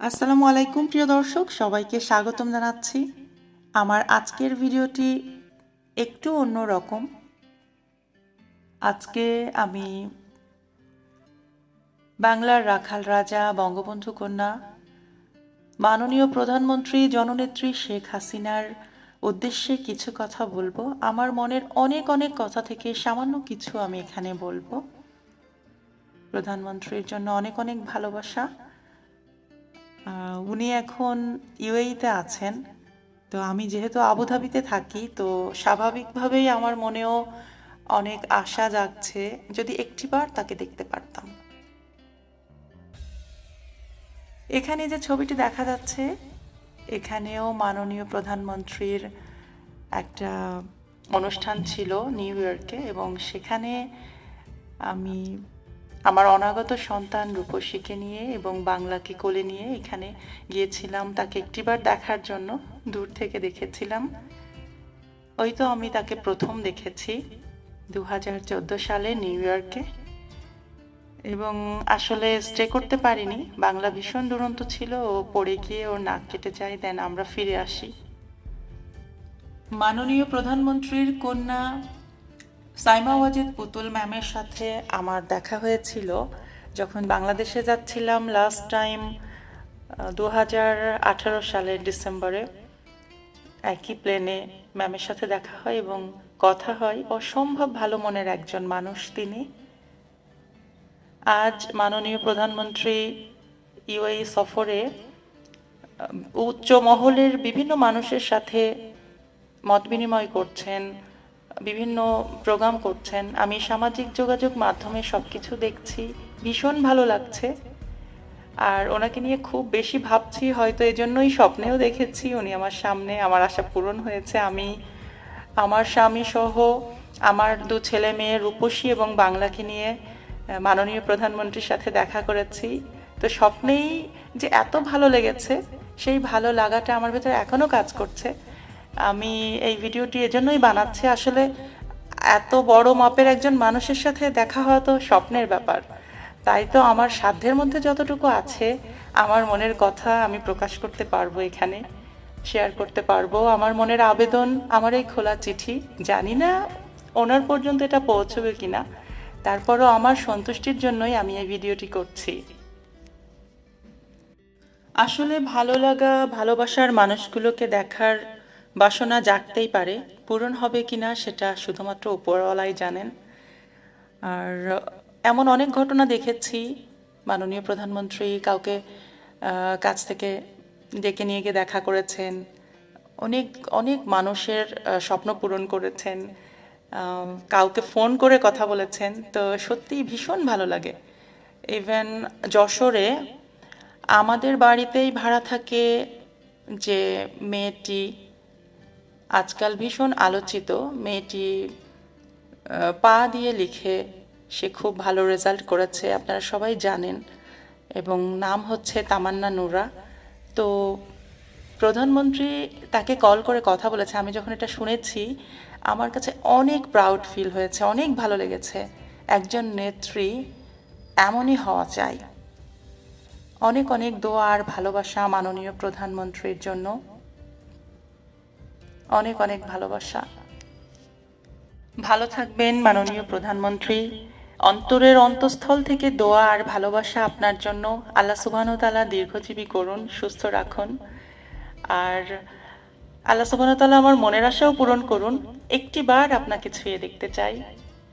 আসসালামু আলাইকুম, প্রিয় দর্শক। সবাইকে স্বাগতম জানাচ্ছি। আমার আজকের ভিডিওটি একটু অন্যরকম। আজকে আমি বাংলার রাখাল রাজা, বঙ্গবন্ধু কন্যা, মাননীয় প্রধানমন্ত্রী, জননেত্রী শেখ হাসিনার উদ্দেশ্যে কিছু কথা বলব। আমার মনের অনেক অনেক কথা থেকে সামান্য কিছু আমি এখানে বলব। প্রধানমন্ত্রীর জন্য অনেক অনেক ভালোবাসা। উনি এখন ইউএইতে আছেন। তো আমি যেহেতু আবুধাবিতে থাকি, তো স্বাভাবিকভাবেই আমার মনেও অনেক আশা জাগছে যদি একটিবার তাকে দেখতে পারতাম। এখানে যে ছবিটি দেখা যাচ্ছে, এখানেও মাননীয় প্রধানমন্ত্রীর একটা অনুষ্ঠান ছিল নিউ ইয়র্কে এবং সেখানে আমি আমার অনাগত সন্তান রূপসীকে নিয়ে এবং বাংলাকে কোলে নিয়ে এখানে গিয়েছিলাম। তাকে একটিবার দেখার জন্য দূর থেকে দেখেছিলাম। ওই তো আমি তাকে প্রথম দেখেছি দু হাজার চোদ্দ সালে নিউ ইয়র্কে। এবং আসলে স্টে করতে পারিনি। বাংলা ভীষণ দুরন্ত ছিল। ও পড়ে গিয়ে ওর নাক কেটে যায় দেন আমরা ফিরে আসি। মাননীয় প্রধানমন্ত্রীর কন্যা সাইমা ওয়াজিদ পুতুল ম্যামের সাথে আমার দেখা হয়েছিল যখন বাংলাদেশে যাচ্ছিলাম লাস্ট টাইম দু হাজার আঠারো সালের ডিসেম্বরে। একই প্লেনে ম্যামের সাথে দেখা হয় এবং কথা হয়। অসম্ভব ভালো মনের একজন মানুষ তিনি। আজ মাননীয় প্রধানমন্ত্রী ইউএই সফরে উচ্চ মহলের বিভিন্ন মানুষের সাথে মত বিনিময় করছেন। বিভিন্ন প্রোগ্রাম করছেন। আমি সামাজিক যোগাযোগ মাধ্যমে সব কিছু দেখছি। ভীষণ ভালো লাগছে। আর ওনাকে নিয়ে খুব বেশি ভাবছি, হয়তো এজন্যই স্বপ্নেও দেখেছি। উনি আমার সামনে আমার আশা পূরণ হয়েছে। আমি, আমার স্বামী সহ আমার দু ছেলে মেয়ে রূপসী এবং বাংলাকে নিয়ে মাননীয় প্রধানমন্ত্রীর সাথে দেখা করেছি। তো স্বপ্নেই যে এত ভালো লেগেছে, সেই ভালো লাগাটা আমার ভেতরে এখনও কাজ করছে। আমি এই ভিডিওটি এজন্যই বানাচ্ছি। আসলে এত বড় মাপের একজন মানুষের সাথে দেখা হওয়া তো স্বপ্নের ব্যাপার। তাই তো আমার সাধ্যের মধ্যে যতটুকু আছে, আমার মনের কথা আমি প্রকাশ করতে পারব এখানে শেয়ার করতে পারব। আমার মনের আবেদন, আমার এই খোলা চিঠি, জানি না ওনার পর্যন্ত এটা পৌঁছবে কিনা। তারপরও আমার সন্তুষ্টির জন্যই আমি এই ভিডিওটি করছি। আসলে ভালো লাগা, ভালোবাসার মানুষগুলোকে দেখার বাসনা জাগতেই পারে, পূরণ হবে কিনা সেটা শুধুমাত্র উপরওয়ালাই জানেন। আর এমন অনেক ঘটনা দেখেছি, মাননীয় প্রধানমন্ত্রী কাউকে কাছ থেকে ডেকে নিয়ে গিয়ে দেখা করেছেন, অনেক অনেক মানুষের স্বপ্ন পূরণ করেছেন কাউকে ফোন করে কথা বলেছেন, তো সত্যিই ভীষণ ভালো লাগে। ইভেন যশোরে আমাদের বাড়িতেই ভাড়া থাকে যে মেয়েটি আজকাল ভীষণ আলোচিত। মেয়েটি পা দিয়ে লিখে সে খুব ভালো রেজাল্ট করেছে, আপনারা সবাই জানেন। এবং নাম হচ্ছে তামান্না নুরা। তো প্রধানমন্ত্রী তাকে কল করে কথা বলেছে। আমি যখন এটা শুনেছি, আমার কাছে অনেক প্রাউড ফিল হয়েছে, অনেক ভালো লেগেছে। একজন নেত্রী এমনই হওয়া চাই। অনেক অনেক দোয়া আর ভালোবাসা মাননীয় প্রধানমন্ত্রীর জন্য। অনেক অনেক ভালোবাসা। ভালো থাকবেন মাননীয় প্রধানমন্ত্রী। অন্তরের অন্তঃস্থল থেকে দোয়া আর ভালোবাসা আপনার জন্য। আল্লাহ সুবহানু তালা দীর্ঘজীবী করুন, সুস্থ রাখুন। আর আল্লাহ সুবহানু তালা আমার মনের আশাও পূরণ করুন। একটি বার আপনাকে ছুঁয়ে দেখতে চাই।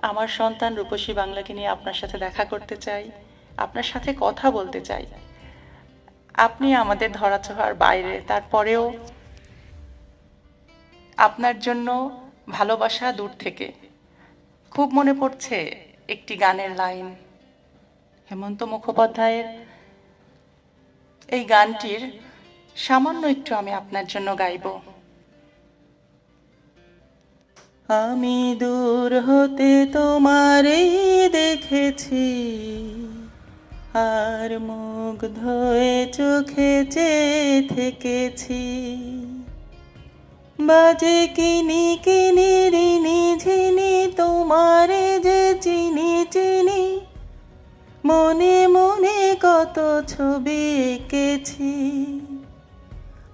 আমার সন্তান রূপসী বাংলাকে নিয়ে আপনার সাথে দেখা করতে চাই। আপনার সাথে কথা বলতে চাই। আপনি আমাদের ধরাছোঁয়ার বাইরে। তারপরেও আপনার জন্য ভালোবাসা দূর থেকে। খুব মনে পড়ছে একটি গানের লাইন। হেমন্ত মুখোপাধ্যায়ের এই গানটির সামান্য একটু আমি আপনার জন্য গাইব। আমি দূর হতে তোমারে দেখেছি, আর মুখ ধোয়ে চোখে চেয়ে থেকেছি। বাজে কিনি কিনি রিনি ঝিনি তোমারে যে চিনি চিনি। মনে মনে কত ছবি এঁকেছি।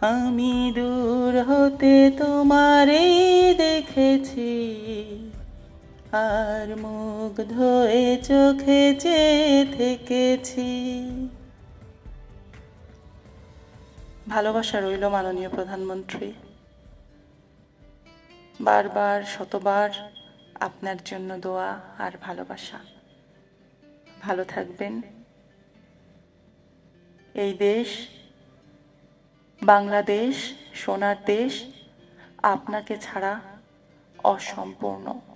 আমি দূর হতে তোমারে দেখেছি। আর মুখ ধোয়ে চোখে চেয়ে থেকেছি। ভালোবাসা রইল মাননীয় প্রধানমন্ত্রী। বারবার, শতবার আপনার জন্য দোয়া আর ভালোবাসা। ভালো থাকবেন। এই দেশ, বাংলাদেশ, সোনার দেশ আপনাকে ছাড়া অসম্পূর্ণ।